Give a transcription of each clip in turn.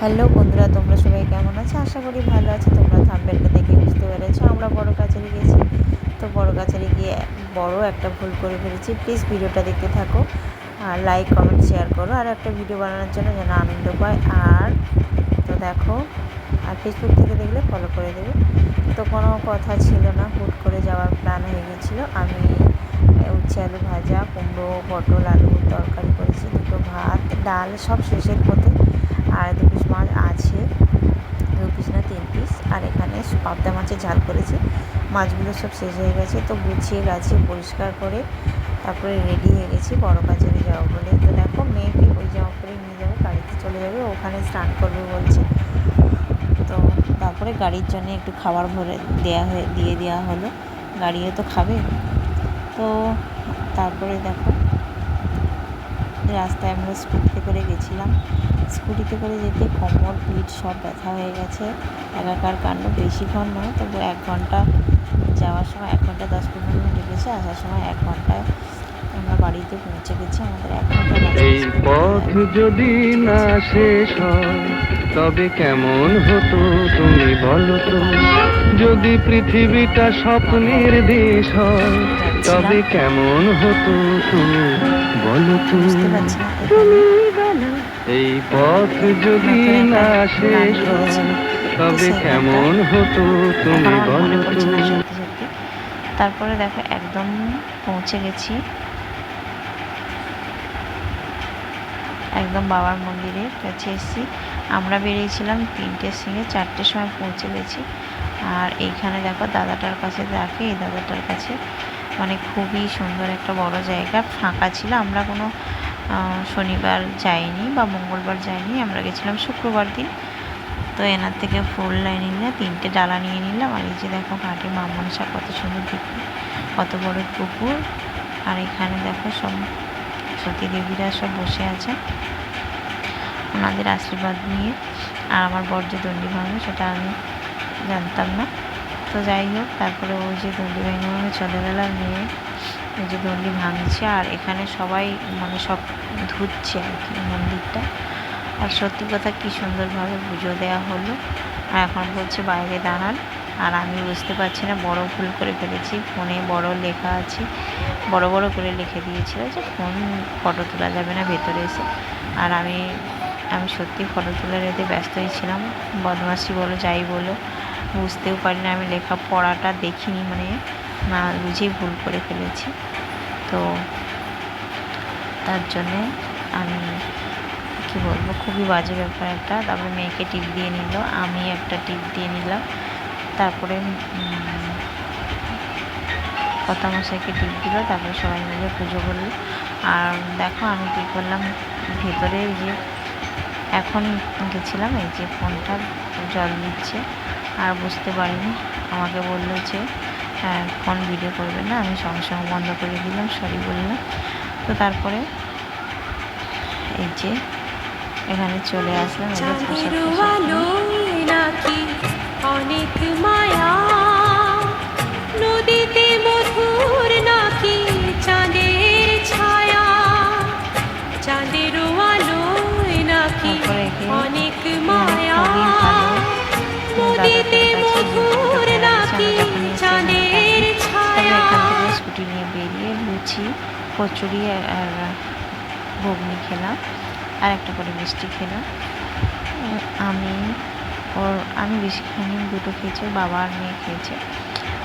Hello বন্ধুরা, তোমরা সবাই কেমন আছো? আশা করি ভালো আছো। তোমরা থাম্বেলটা দেখে বুঝতে পেরেছ। আমরা বড় কাছারি গেছি। তো বড় কাছারি গিয়ে বড় একটা ভুল করে ফেলেছি। প্লিজ ভিডিওটা দেখতে থাকো আর লাইক কমেন্ট শেয়ার করো। আর একটা ভিডিও বানানোর জন্য যেন আনন্দ পায়। আর তো দেখো, আর ফেসবুক থেকে দেখলে ফলো করে দেবে। তো কোনো কথা ছিল না, হুট করে যাওয়ার প্ল্যান হয়ে গেছিল। আমি উচ্ছে আলু ভাজা, কুমড়ো, পটল, আলুর তরকারি করেছি, দুটো ভাত, ডাল, সব শেষের পথে। আর দু পিস মাছ আছে। দু পিস না, তিন পিস আর এখানে পাবদা মাছের ঝাল করেছি। মাছগুলো সব শেষ হয়ে গেছে, তো গুছিয়ে গাছিয়ে পরিষ্কার করে তারপরে রেডি হয়ে গেছি। বড় কাছারি যাব বলে। তো দেখো, মেয়েকে ওই জামা পরে নিয়ে যাবে গাড়িতে চলে যাবে। ওখানে স্নান করবে বলছে। তো তারপরে গাড়ির জন্য একটু খাবার ভরে দেওয়া হয়ে, দিয়ে দেওয়া হলো। গাড়িও তো খাবে। তো তারপরে দেখো রাস্তায় আমরা স্কুটিতে করে গেছিলাম। স্কুটিতে করে যেতে কোমর, পিঠ সব ব্যথা হয়ে গেছে। একাকার কাণ্ড বেশিক্ষণ নয়, তবু এক ঘণ্টা যাওয়ার সময়, এক ঘণ্টা দশ পনেরো মিনিট লেগেছে, আসার সময় এক ঘন্টায় আমরা বাড়িতে পৌঁছে গেছি। আমাদের এক ঘণ্টা তবে কেমন হতো তুমি বলো তো? যদি পৃথিবীটা স্বপ্নের দেশ হয় তবে কেমন হতো তুমি বলো তো? এই পথ যদি না শেষ হয় তবে কেমন হতো তুমি বলো তো? তারপরে দেখো একদম পৌঁছে গেছি। একদম বাবার মন্দিরের কাছে এসেছি আমরা বেরিয়েছিলাম তিনটের সঙ্গে, চারটের সময় পৌঁছে গেছি। আর এইখানে দেখো দাদাটার কাছে দেখে এই দাদাটার কাছে। মানে খুবই সুন্দর একটা বড় জায়গা, ফাঁকা ছিল। আমরা কোনো শনিবার যাইনি বা মঙ্গলবার যাইনি, আমরা গেছিলাম শুক্রবার দিন। তো এনার থেকে ফুল লাইন নিলে তিনটে ডালা নিয়ে নিলাম। আর এই যে দেখো ঘাটে মা মনসা কত সুন্দর দেখতে, কত বড় পুকুর। আর এখানে দেখো সব সতী দেবীরা সব বসে আছে। ওনাদের আশীর্বাদ নিয়ে। আর আমার বর যে দণ্ডি ভাঙে সেটা আমি জানতাম না। তো যাই হোক, তারপরে ওই যে দণ্ডি ভেঙে ভেঙে চলে গেলাম নিয়ে ওই যে দণ্ডি ভাঙছে। আর এখানে সবাই মানে সব ধুচ্ছে আর কি মন্দিরটা। আর সত্যি কথা কী সুন্দরভাবে পুজো দেওয়া হলো। আর এখন বলছে বাইরে দাঁড়ান। আর আমি বুঝতে পারছি না, বড় ভুল করে ফেলেছি। ফোনে বড় লেখা আছে, বড় বড় করে লিখে দিয়েছিল যে ফোন ফটো তোলা যাবে না ভেতরে এসে। আর আমি আমি সত্যি ফটো তোলার এতে ব্যস্তই ছিলাম। বদমাসি বলো, যাই বলো, বুঝতেও পারি না। আমি লেখা পড়াটা দেখিনি মানে না বুঝেই ভুল করে ফেলেছি। তো তার জন্যে আমি, কী বলব, খুবই বাজে ব্যাপার একটা। তারপরে মেয়েকে টিপ দিয়ে নিল, আমি একটা টিপ দিয়ে নিলাম। তারপরে উম, কথা মশাইকে টিপ দিল তারপরে সবাই মিলে পুজো করল। আর দেখো আমি কী করলাম ভেতরে এই যে এখন গেছিলাম এই যে ফোনটা জল দিচ্ছে। আর বুঝতে পারিনি আমাকে বলল যে হ্যাঁ ফোন ভিডিও করবে না আমি সঙ্গে সঙ্গে বন্ধ করে দিলাম সরি বললাম তো তারপরে এই যে এখানে চলে আসলাম এই চাঁদের আলোয় নাকি অনেক মানে মায়া। নদীতে মধুর নাকি চাঁদের ছায়া। স্কুটি নিয়ে বেরিয়ে লুচি কচুরি আর ঘুগনি খেলাম। আর একটা করে মিষ্টি খেলাম। আমি ওর আমি বেশি খাইনি দুটো খেয়েছি বাবা আর মেয়ে খেয়েছে।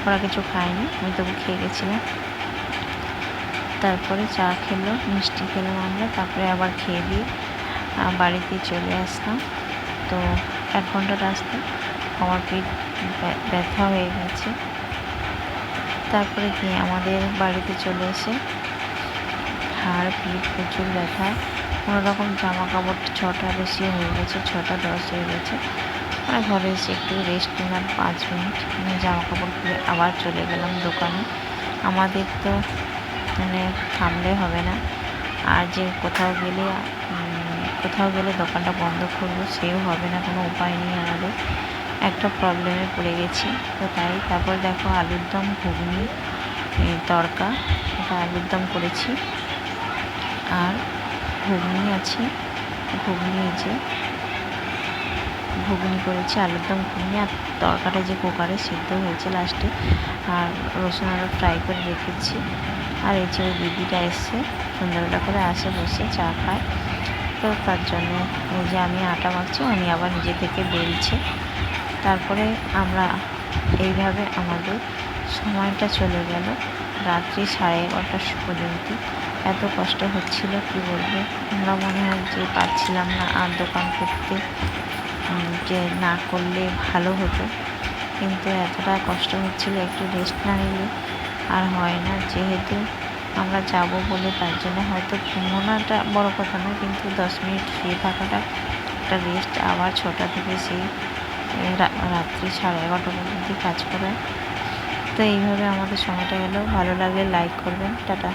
ওরা কিছু খায়নি আমি তবু খেয়ে গেছিলাম। তারপরে চা খেলো, মিষ্টি খেলাম আমরা, তারপরে আবার খেয়ে দিয়ে বাড়িতে চলে আসলাম। তো এক ঘণ্টা রাস্তা, আমার পেট ব্য- ব্যথা হয়ে গেছে। তারপরে কি আমাদের বাড়িতে চলে এসে হাড়, পিঠ প্রচুর ব্যথা কোনো রকম জামা কাপড় ছটা বেশি হয়ে গেছে, ছটা দশ হয়ে গেছে। মানে ঘরে এসে একটু রেস্ট নিলাম পাঁচ মিনিট জামা কাপড় খুলে আবার চলে গেলাম দোকানে। আমাদের তো মানে থামলে হবে না। আর যে কোথাও গেলে কোথাও গেলে দোকানটা বন্ধ করব, সেও হবে না, কোনো উপায় নেই আমাদের। একটা প্রবলেমে পড়ে গেছি। তো তাই তারপর দেখো আলুর দম, ঘুগনি তড়কা, এটা আলুর দম করেছি। আর ঘুগনি আছে, ঘুগনি যে, ঘুগনি করেছি, আলুর দম, ঘুগনি আর তরকাটা যে কুকারে সিদ্ধ হয়েছে লাস্টে আর রসুন আলু ফ্রাই করে রেখেছি। আর এই যে দিদিটা এসছে, সন্ধ্যাবেলা করে আসে, বসে চা খায়। তো তার জন্য এই যে আমি আটা মাখছি, উনি আবার নিজে থেকে বেলছে। তারপরে আমরা এইভাবে আমাদের সময়টা চলে গেল। রাত্রি সাড়ে এগারোটা পর্যন্ত। এত কষ্ট হচ্ছিল, কি বলব? আমরা মনে হয় যে পারছিলাম না আর দোকান করতে। যে না করলে ভালো হতো। কিন্তু এতটা কষ্ট হচ্ছিল, একটু রেস্ট না নিলে আর হয় না, যেহেতু আমরা যাব বলে তার জন্য হয়তো ঘুমোনাটা বড় কথা না কিন্তু দশ মিনিট শুয়ে থাকাটা একটা রেস্ট আবার ছটা থেকে সেই রাত্রি সাড়ে এগারোটা পর্যন্ত কাজ করে। তো এইভাবে আমাদের সময়টা গেল। ভালো লাগলে লাইক করবেন। টাটা।